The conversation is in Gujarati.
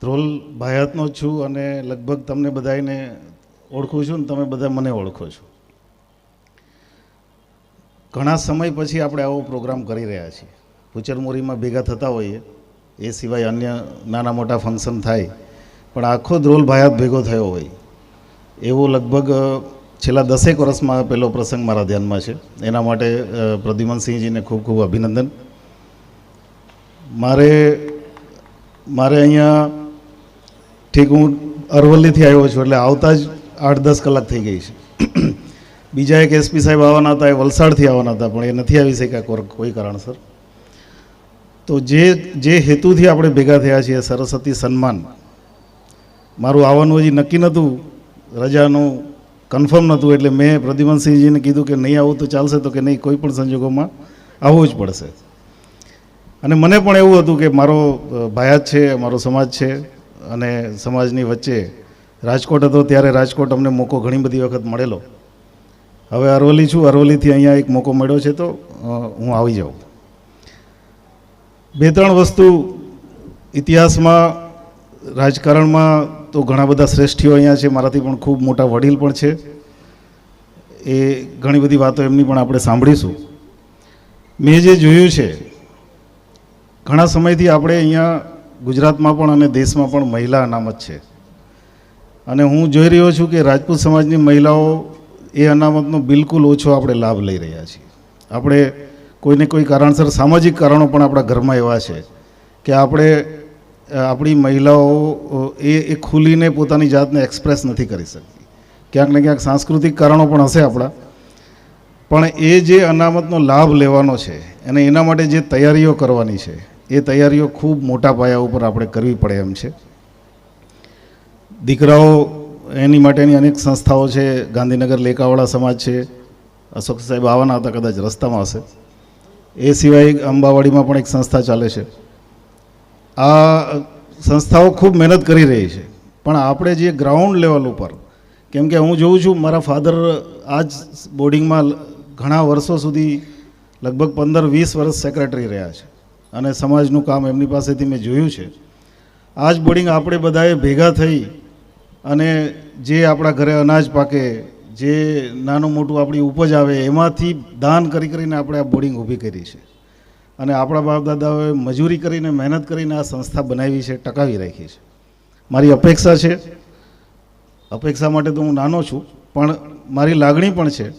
ધ્રોલ ભાયાતનો છું અને લગભગ તમને બધાને ઓળખું છું ને તમે બધા મને ઓળખો છો. ઘણા સમય પછી આપણે આવો પ્રોગ્રામ કરી રહ્યા છીએ. ભૂચરમોરીમાં ભેગા થતા હોઈએ. એ સિવાય અન્ય નાના મોટા ફંક્શન થાય. પણ આખો ધ્રોલ ભાયાત ભેગો થયો હોય. એવો લગભગ છેલ્લા દસેક વર્ષમાં પહેલો પ્રસંગ મારા ધ્યાનમાં છે. એના માટે પ્રદ્યુમનસિંહજીને ખૂબ ખૂબ અભિનંદન. મારે મારે અહીંયા ઠીક, હું અરવલ્લીથી આવ્યો છું એટલે આવતા જ આઠ દસ કલાક થઈ ગઈ છે. બીજા એક એસપી સાહેબ આવવાના હતા, એ વલસાડથી આવવાના હતા, પણ એ નથી આવી શક્યા કોઈ કારણસર. તો જે જે હેતુથી આપણે ભેગા થયા છીએ, સરસ્વતી સન્માન, મારું આવવાનું હજી નક્કી નહોતું, રજાનું કન્ફર્મ નહોતું, એટલે મેં પ્રદ્યુમનસિંહજીને કીધું કે નહીં આવું તો ચાલશે તો કે નહીં, કોઈ પણ સંજોગોમાં આવવું જ પડશે. અને મને પણ એવું હતું કે મારો ભાયા ભાયાત છે, મારો સમાજ છે અને સમાજની વચ્ચે રાજકોટ હતો ત્યારે રાજકોટ અમને મોકો ઘણી બધી વખત મળેલો. હવે અરવલ્લી છું, અરવલ્લીથી અહીંયા એક મોકો મળ્યો છે તો હું આવી જાઉં. બે ત્રણ વસ્તુ ઇતિહાસમાં, રાજકારણમાં તો ઘણા બધા શ્રેષ્ઠીઓ અહીંયા છે, મારાથી પણ ખૂબ મોટા વડીલ પણ છે. એ ઘણી બધી વાતો એમની પણ આપણે સાંભળીશું. મેં જે જોયું છે, ઘણા સમયથી આપણે અહીંયા ગુજરાતમાં પણ અને દેશમાં પણ મહિલા અનામત છે. અને હું જોઈ રહ્યો છું કે રાજપૂત સમાજની મહિલાઓ એ અનામતનો બિલકુલ ઓછો આપણે લાભ લઈ રહ્યા છીએ. આપણે કોઈને કોઈ કારણસર સામાજિક કારણો પણ આપણા ઘરમાં એવા છે કે આપણે આપણી મહિલાઓ એ એ ખુલીને પોતાની જાતને એક્સપ્રેસ નથી કરી શકતી. ક્યાંક ને ક્યાંક સાંસ્કૃતિક કારણો પણ હશે આપણા. પણ એ જે અનામતનો લાભ લેવાનો છે, અને એના માટે જે તૈયારીઓ કરવાની છે એ તૈયારીઓ ખૂબ મોટા પાયા ઉપર આપણે કરવી પડે એમ છે. દીકરાઓ એની માટેની અનેક સંસ્થાઓ છે. ગાંધીનગર લેકાવાળા સમાજ છે. અશોક સાહેબ આવવાના હતા કદાચ રસ્તામાં હશે. એ સિવાય અંબાવાડીમાં પણ એક સંસ્થા ચાલે છે. આ સંસ્થાઓ ખૂબ મહેનત કરી રહી છે. પણ આપણે જે ગ્રાઉન્ડ લેવલ ઉપર, કેમ કે હું જોઉં છું મારા ફાધર આ જ બોર્ડિંગમાં ઘણા વર્ષો સુધી લગભગ પંદર વીસ વર્ષ સેક્રેટરી રહ્યા છે. અને સમાજનું કામ એમની પાસેથી મેં જોયું છે. આ જ બોર્ડિંગ આપણે બધાએ ભેગા થઈ અને જે આપણા ઘરે અનાજ પાકે, જે નાનું મોટું આપણી ઉપજ આવે, એમાંથી દાન કરી કરીને આપણે આ બોર્ડિંગ ઊભી કરી છે. અને આપણા બાપ દાદાઓએ મજૂરી કરીને, મહેનત કરીને આ સંસ્થા બનાવી છે, ટકાવી રાખી છે. મારી અપેક્ષા છે. અપેક્ષા માટે તો હું નાનો છું, પણ મારી લાગણી પણ છે